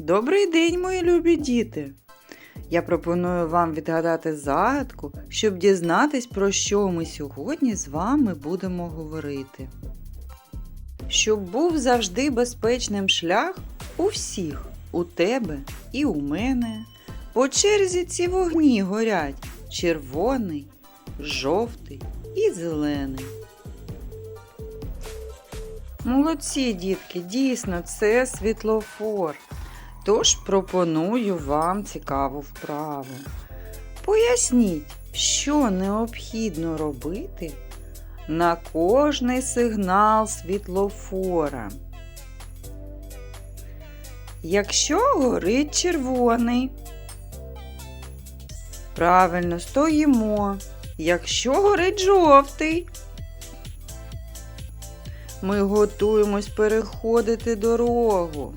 Добрий день, мої любі діти! Я пропоную вам відгадати загадку, щоб дізнатись, про що ми сьогодні з вами будемо говорити. Щоб був завжди безпечним шлях у всіх, у тебе і у мене. По черзі ці вогні горять червоний, жовтий і зелений. Молодці, дітки, дійсно, це світлофор. Тож пропоную вам цікаву вправу. Поясніть, що необхідно робити на кожний сигнал світлофора. Якщо горить червоний, правильно стоїмо. Якщо горить жовтий, ми готуємось переходити дорогу.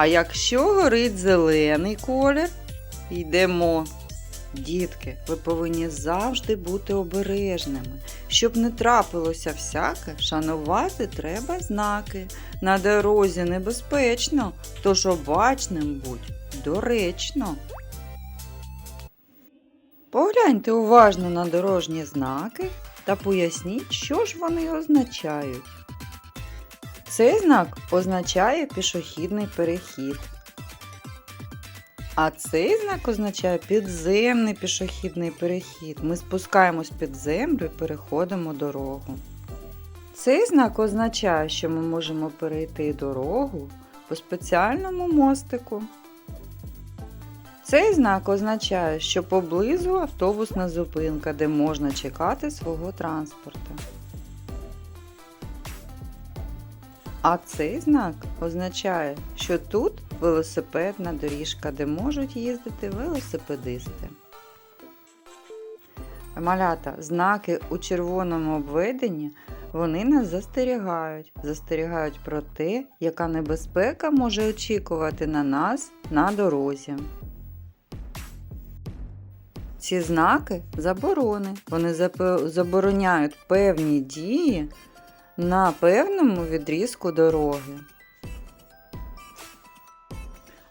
А якщо горить зелений колір, йдемо. Дітки, ви повинні завжди бути обережними. Щоб не трапилося всяке, шанувати треба знаки. На дорозі небезпечно, тож обачним будь доречно. Погляньте уважно на дорожні знаки та поясніть, що ж вони означають. Цей знак означає пішохідний перехід. А цей знак означає підземний пішохідний перехід. Ми спускаємось під землю і переходимо дорогу. Цей знак означає, що ми можемо перейти дорогу по спеціальному мостику. Цей знак означає, що поблизу автобусна зупинка, де можна чекати свого транспорту. А цей знак означає, що тут велосипедна доріжка, де можуть їздити велосипедисти. Малята, знаки у червоному обведенні вони нас застерігають. Застерігають про те, яка небезпека може очікувати на нас на дорозі. Ці знаки заборони. Вони забороняють певні дії на певному відрізку дороги.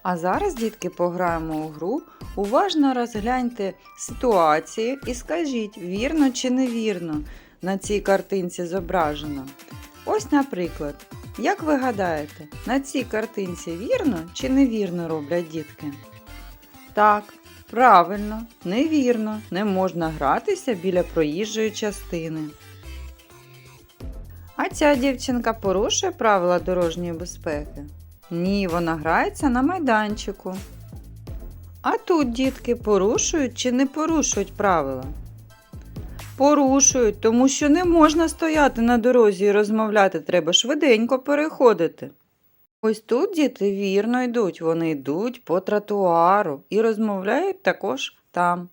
А зараз, дітки, пограємо у гру. Уважно розгляньте ситуацію і скажіть, вірно чи невірно на цій картинці зображено. Ось, наприклад, як ви гадаєте, на цій картинці вірно чи невірно роблять дітки? Так, правильно, невірно, не можна гратися біля проїжджої частини. А ця дівчинка порушує правила дорожньої безпеки? Ні, вона грається на майданчику. А тут дітки порушують чи не порушують правила? Порушують, тому що не можна стояти на дорозі і розмовляти, треба швиденько переходити. Ось тут діти вірно йдуть, вони йдуть по тротуару і розмовляють також там.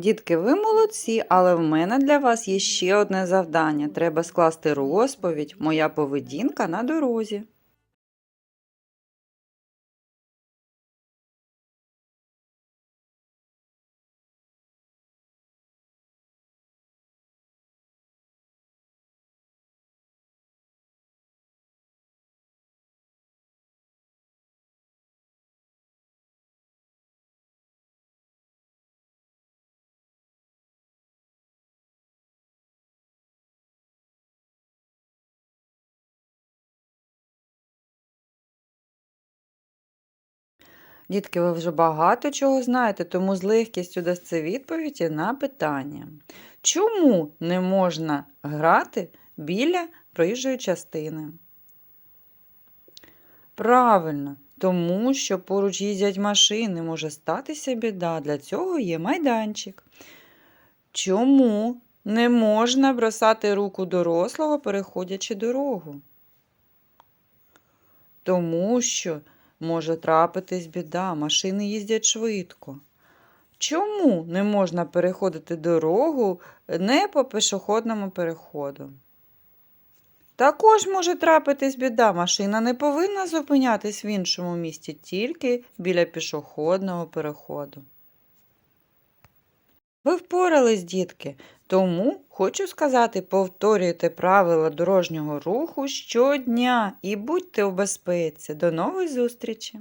Дітки, ви молодці, але в мене для вас є ще одне завдання. Треба скласти розповідь Моя поведінка на дорозі. Дітки, ви вже багато чого знаєте, тому з легкістю дасте відповіді на питання. Чому не можна грати біля проїжджої частини? Правильно, тому що поруч їздять машини, може статися біда. Для цього є майданчик. Чому не можна бросати руку дорослого, переходячи дорогу? Тому що може трапитись біда, машини їздять швидко. Чому не можна переходити дорогу не по пішохідному переходу? Також може трапитись біда, машина не повинна зупинятись в іншому місці, тільки біля пішохідного переходу. Ви впорались, дітки. Тому хочу сказати, повторюйте правила дорожнього руху щодня і будьте у безпеці. До нової зустрічі!